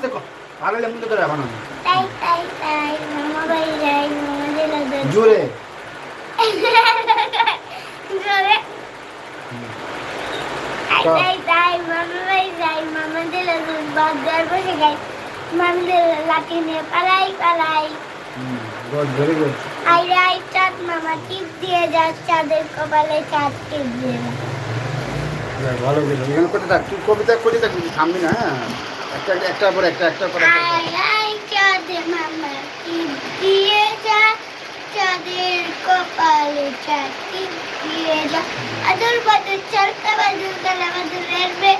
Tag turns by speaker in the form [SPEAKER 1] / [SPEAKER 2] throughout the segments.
[SPEAKER 1] আস্তে কর। ভালো লেমন করে এখন আমি
[SPEAKER 2] তাই তাই তাই মামা বাড়ি যাই মামা দুধ
[SPEAKER 1] জোরে।
[SPEAKER 2] জোরে। তাই তাই মামা বাড়ি যাই মামা দুধ বাজার বসে গাই মামা দিল লাঠি নিয়ে পালাই পালাই।
[SPEAKER 1] গুড ভেরি গুড
[SPEAKER 2] আই রাই চাঁদ মামা টিপ দিয়ে যা চাঁদের কপালে চাঁদ টিপ দিয়ে।
[SPEAKER 1] ভালো গেল। এখানে করতে থাক? তুই কবিতা করতে থাক তুই থামবি না হ্যাঁ। একটা একটা পর একটা একটা পর একটা
[SPEAKER 2] আই রাই চাঁদ মামা টিপ দিয়ে যা, চাঁদের কপালে চাঁদ টিপ দিয়ে যা। আদর বাদর চরকা বাদর গালা বাদর রেলবে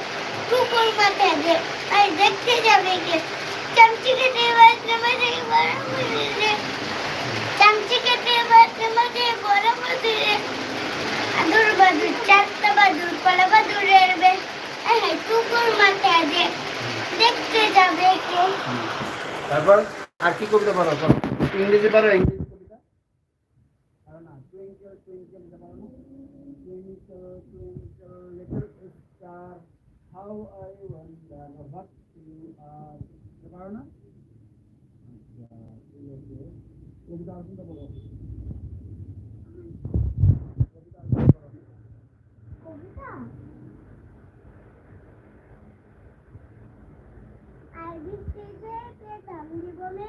[SPEAKER 2] কুকুর মাথায় দে আর দেখতে যাবে কে? চামচি কেটে বাজলে মাঝে বড় মুদিরে চামচি কেটে বাজলে মাঝে বড় মুদিরে আদর বাদর চারটা
[SPEAKER 1] তারপর আর কি কবিতা পারো? ইংরেজি পারো, ইংরেজি কবিতা? না? হাউ আই না কবিতা আর কোনটা বলো কবিতা আর কোনটা বলো?
[SPEAKER 2] কবিতা আর বৃষ্টিতে পেতাম জীবনে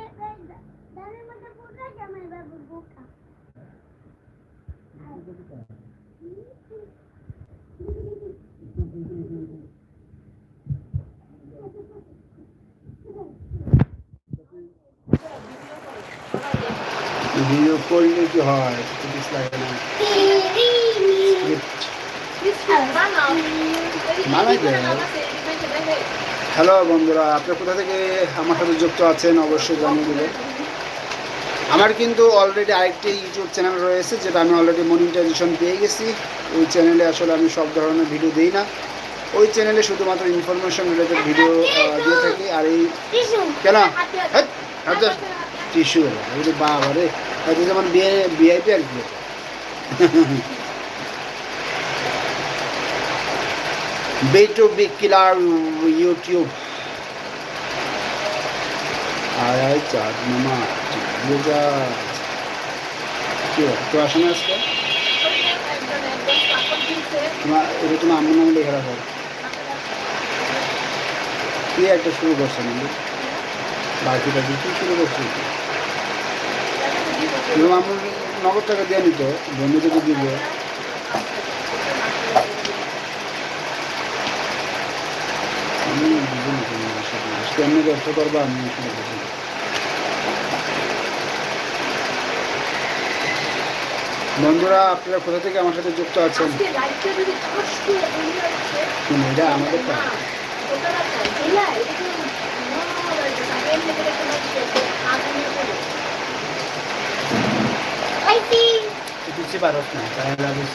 [SPEAKER 2] দানের মধ্যে পোকা জামাই বাবু বোকা
[SPEAKER 1] কবিতা ভিডিও করলে কি হয় পুলিশ লাগে না হ্যালো বন্ধুরা আপনারা কোথা থেকে আমার সাথে যুক্ত আছেন অবশ্যই জানিয়ে দেবেন। আমার কিন্তু অলরেডি আরেকটি ইউটিউব চ্যানেল রয়েছে, যেটা আমি অলরেডি মনিটাইজেশন পেয়ে গেছি। ওই চ্যানেলে আসলে আমি সব ধরনের ভিডিও দিই না। ওই চ্যানেলে শুধুমাত্র ইনফরমেশন রিলেটেড ভিডিও দিয়ে থাকি। আর এই কেন? টিস্যু বাবা রে হয়তো যেমন বিয়ে বিআইপি আর কি বেটো বিগ কিলার ইউটিউব। আয় আয়, চাঁদ বোঝা কি তো আসে না আজকে? তোমার, এটা তোমার আম্মুর নামে লেখা রাখো। কি একটা শুরু করছে নাকি? বাকিটা দিতে শুরু করছে? তোমার আম্মুর নগদ টাকা দিয়ে নিত বন্ধু থেকে দিব আমি। কেমনে ব্যর্থ করব আমি। বন্ধুরা আপনারা কোথা থেকে আমার সাথে যুক্ত আছেন এটা আমাদের কাজ কিছু পারস না তাই লাগিস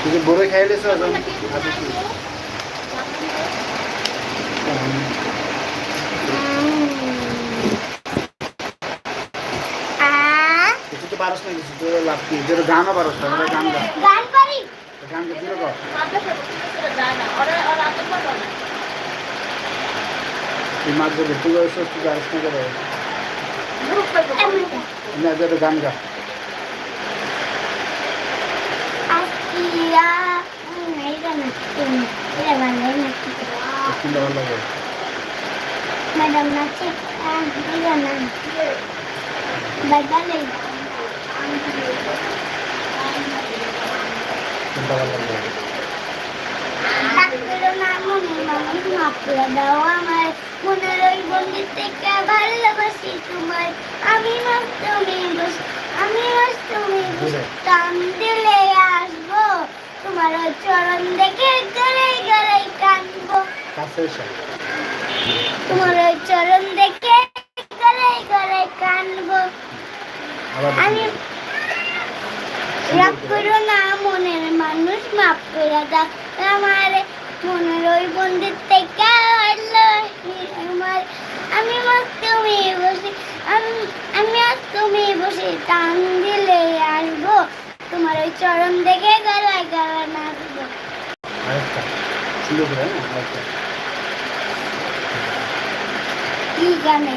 [SPEAKER 1] তুই যে বড় খাইলেছ এখন তো পারস না কিছু তো লাভ কি? যেটা গানও পারস না গান গা।
[SPEAKER 2] গান পারি
[SPEAKER 1] গান গা দিলে কর তুই মাছ ধরে তুই ওই সব তুই গাছ না করে না গান গা
[SPEAKER 2] আস্কিয়া এটা না এটা ভালো নাকি
[SPEAKER 1] শুনতে ভালো লাগে
[SPEAKER 2] ম্যাডাম নাচে এটা না বাজালে
[SPEAKER 1] শুনতে ভালো লাগে
[SPEAKER 2] ডাক্তার না মনে মানুষ মাফ করে দাও আমার মনের ওই বন্দি থেকে ভালোবাসি তোমায় আমি মাস তুমি বস আমি মাস তুমি বস টান দিলে আসব তোমার চরণ দেখে গড়াই গড়াই কানবো
[SPEAKER 1] কাছে
[SPEAKER 2] তোমার চরণ দেখে গড়াই গড়াই কানবো আমি রাগ করো না মনের মানুষ মাফ করে দাও। আমার মনের ওই বন্দির থেকে আমার। আমি মাস তুমি বসে আমি আমি আজ তুমি বসে টান আসব তোমার ওই চরম দেখে গলায় গলায় নাচবো কি গানে?